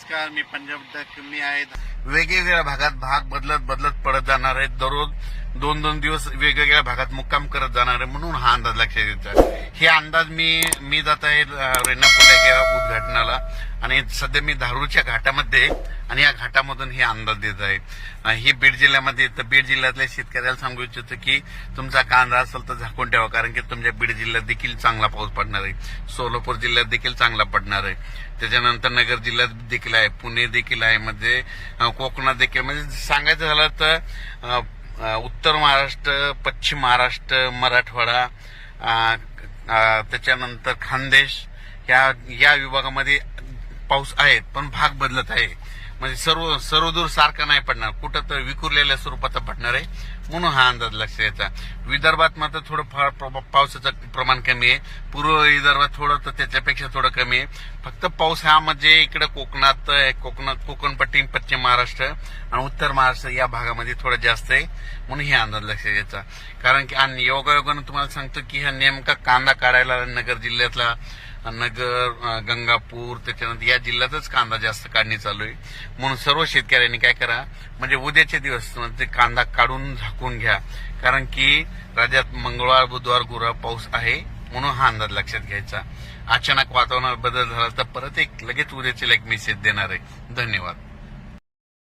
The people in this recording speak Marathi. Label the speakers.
Speaker 1: नमस्कार मी पंजाब मी आहे वेगवेगळ्या भागात भाग बदलत बदलत पडत जाणार आहे दररोज दोन दोन दिवस वेगवेगळ्या भागात मुक्काम करत जाणार आहे म्हणून हा अंदाज लक्षात येतो हे अंदाज मी मी जात आहे अं, या उद्घाटनाला. आणि सध्या मी धारूरच्या घाटामध्ये आणि या घाटामधून हे अंदाज देत आहे. हे ही बीड जिल्ह्यामध्ये तर बीड जिल्ह्यातल्या शेतकऱ्याला सांगू इच्छितो की तुमचा कांदा असेल तर झाकून ठेवा कारण की तुमच्या बीड जिल्ह्यात देखील चांगला पाऊस पडणार आहे. सोलापूर जिल्ह्यात देखील चांगला पडणार आहे. त्याच्यानंतर नगर जिल्ह्यात देखील आहे पुणे देखील आहे म्हणजे कोकणात देखील. म्हणजे सांगायचं झालं तर उत्तर महाराष्ट्र पश्चिम महाराष्ट्र मराठवाडा त्याच्यानंतर खानदेश या या विभागामध्ये पाऊस आहे पण भाग बदलत आहे. म्हणजे सर्व सर्वदूर सारखा नाही पडणार. कुठं तर विखुरलेल्या स्वरूपाचा पडणार आहे म्हणून हा अंदाज लक्षात यायचा विदर्भात मात्र थोडं फार प्र- पावसाचं प्रमाण कमी आहे. पूर्व विदर्भात थोडं तर त्याच्यापेक्षा थोडं कमी आहे. फक्त पाऊस हा म्हणजे इकडे कोकणात आहे, कोकणात कोकणपट्टी पश्चिम महाराष्ट्र आणि उत्तर महाराष्ट्र या भागामध्ये थोडं जास्त आहे म्हणून हे अंदाज लक्षात यायचा कारण की आणि योगायोगानं तुम्हाला सांगतो की हा नेमका कांदा काढायला नगर जिल्ह्यातला नगर गंगापूर त्याच्यानंतर या जिल्ह्यातच कांदा जास्त काढणी चालू आहे. म्हणून सर्व शेतकऱ्यांनी काय करा म्हणजे उद्याचे दिवस ते कांदा काढून झाकून घ्या. कारण की राज्यात मंगळवार बुधवार गुरुवार पाऊस आहे म्हणून हा अंदाज लक्षात घ्यायचा. अचानक वातावरणात बदल झाला तर परत एक लगेच उद्याचे एक मेसेज देणार आहे. धन्यवाद.